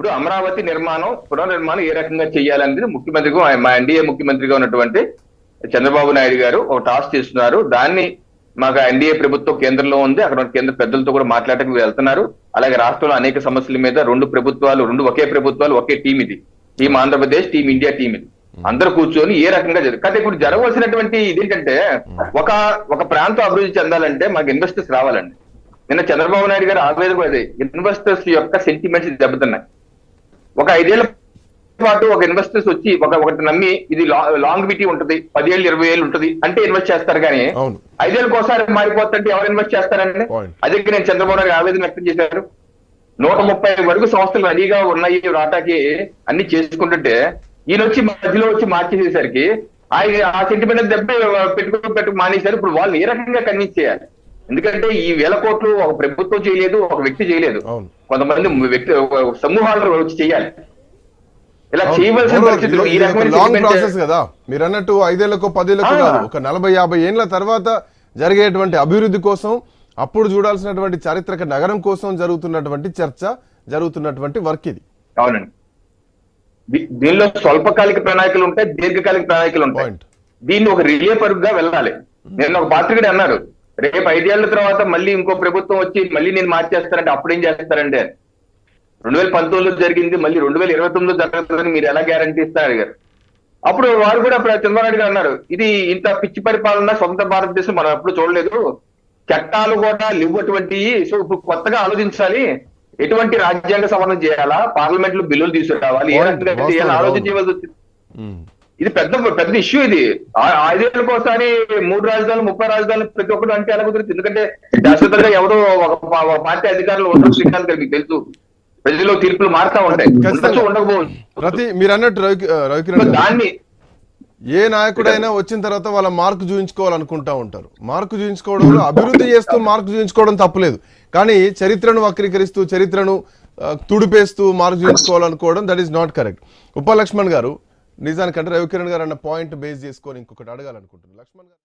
ఇప్పుడు అమరావతి నిర్మాణం పునర్నిర్మాణం ఏ రకంగా చేయాలనేది ముఖ్యమంత్రిగా మా ఎన్డీఏ ముఖ్యమంత్రిగా ఉన్నటువంటి చంద్రబాబు నాయుడు గారు ఒక టాస్క్ చేస్తున్నారు. దాన్ని మాకు ఎన్డీఏ ప్రభుత్వం కేంద్రంలో ఉంది. అక్కడ కేంద్ర పెద్దలతో కూడా మాట్లాడడానికి వెళ్తున్నారు. అలాగే రాష్ట్రంలో అనేక సమస్యల మీద రెండు ప్రభుత్వాలు రెండు ఒకే ప్రభుత్వాలు ఒకే టీం ఇది. Team Andhra Pradesh team India team ఇది. అందరూ కూర్చొని ఏ రకంగా జరుగు కానీ ఇప్పుడు జరగవలసినటువంటి ఇదేంటంటే ఒక ఒక ప్రాంతం అభివృద్ధి చెందాలంటే మాకు ఇన్వెస్టర్స్ రావాలండి. నిన్న చంద్రబాబు నాయుడు గారు ఆవేదన కూడా ఇన్వెస్టర్స్ యొక్క సెంటిమెంట్స్ దెబ్బతున్నాయి. ఒక ఐదేళ్ళ పాటు ఒక ఇన్వెస్టర్స్ వచ్చి ఒక ఒకటి నమ్మి ఇది లాంగ్విటీ ఉంటది పదిహేళ్ళు ఇరవై ఏళ్ళు ఉంటది అంటే ఇన్వెస్ట్ చేస్తారు కానీ ఐదేళ్ళకి ఒకసారి మారిపోతుంటే ఎవరు ఇన్వెస్ట్ చేస్తారండి. అదే నేను చంద్రబాబు నాయుడు ఆవేదన వ్యక్తం చేశారు. నూట ముప్పై వరకు సంస్థలు రెడీగా ఉన్నాయి రాటాకి అన్ని చేసుకుంటుంటే ఈయన వచ్చి మధ్యలో వచ్చి మార్చేసేసరికి ఆయన ఆ సెంటిమెంట్ దెబ్బ పెట్టుకో పెట్టు మానేశారు. ఇప్పుడు వాళ్ళు ఏ రకంగా కన్విన్స్ చేయాలి? ఎందుకంటే ఈ వేల కోట్లు ఒక ప్రభుత్వం చేయలేదు ఒక వ్యక్తి చేయలేదు. కొంతమంది వ్యక్తి సమూహాలు వచ్చి చేయాలి. ఇలా. చేయవలసిన. పరిస్థితిలో ఈ రకమైన ప్రాసెస్ కదా. మీరు అన్నట్టు ఐదేళ్ళకు పదేళ్ళకు. కాదు. ఒక నలభై యాభై ఏండ్ల తర్వాత జరిగేటువంటి అభివృద్ధి కోసం అప్పుడు చూడాల్సినటువంటి చారిత్రక నగరం కోసం జరుగుతున్నటువంటి చర్చ జరుగుతున్నటువంటి వర్క్ ఇది. అవునండి. దీనిలో స్వల్పకాలిక ప్రణాళికలు ఉంటాయి దీర్ఘకాలిక ప్రణాళికలు ఉంటాయి. దీన్ని ఒక రిలే పరుగుగా వెళ్ళాలి. నేను ఒక పాత్రికుడు అన్నారు రేపు ఐదేళ్ళ తర్వాత మళ్ళీ ఇంకో ప్రభుత్వం వచ్చి మళ్ళీ నేను మార్చేస్తానంటే అప్పుడు చేస్తారంటే అని. రెండు వేల పంతొమ్మిదిలో జరిగింది మళ్ళీ రెండు వేల ఇరవై తొమ్మిదిలో జరుగుతుందని మీరు ఎలా గ్యారంటీ ఇస్తారు అడిగారు అప్పుడు వారు కూడా ప్ర- చంద్రబాబు నాయుడు గారు అన్నారు ఇది ఇంత పిచ్చి పరిపాలన సొంత భారతదేశం మనం ఎప్పుడు చూడలేదు చట్టాలు కూడా లేవు అటువంటివి సో ఇప్పుడు కొత్తగా ఆలోచించాలి ఎటువంటి రాజ్యాంగ సవరణ చేయాలా పార్లమెంట్లో బిల్లులు తీసుకురావాలి ఏ. రకంగా చేయాలి. ఆలోచించవలసి వచ్చింది. ఇది పెద్ద పెద్ద ఇష్యూ ఇది. ఆ- ఐదేళ్ళకి ఒకసారి మూడు రాజధానులు ముప్పై రాజధానులు ప్రతి ఒక్కరు అంటే ఎలా కుదురుతుంది ఎందుకంటే శాశ్వతంగా ఎవరో ఒక పార్టీ అధికారులు ఉండడం శ్రీకాంత్ గారు మీకు తెలుసు. ప్రజల్లో తీర్పులు మారుతా ఉంటాయి. ఉండకపోవచ్చు. ప్రతి మీరు అన్నట్టు రవికిరణ్ దాన్ని ఏ నాయకుడైనా వచ్చిన తర్వాత వాళ్ళ మార్కు చూపించుకోవాలనుకుంటా ఉంటారు. మార్కు చూపించుకోవడంలో అభివృద్ధి చేస్తూ మార్కు చూపించుకోవడం తప్పులేదు. కానీ చరిత్రను వక్రీకరిస్తూ చరిత్రను తుడిపేస్తూ మార్కు చూపించుకోవాలనుకోవడం దట్ ఈస్ నాట్ కరెక్ట్ ఉప లక్ష్మణ్ గారు నిజానికంటే రవికిరణ్ గారు అన్న పాయింట్ బేస్ చేసుకొని ఇంకొకటి అడగాలనుకుంటున్నాను లక్ష్మణ్ గారు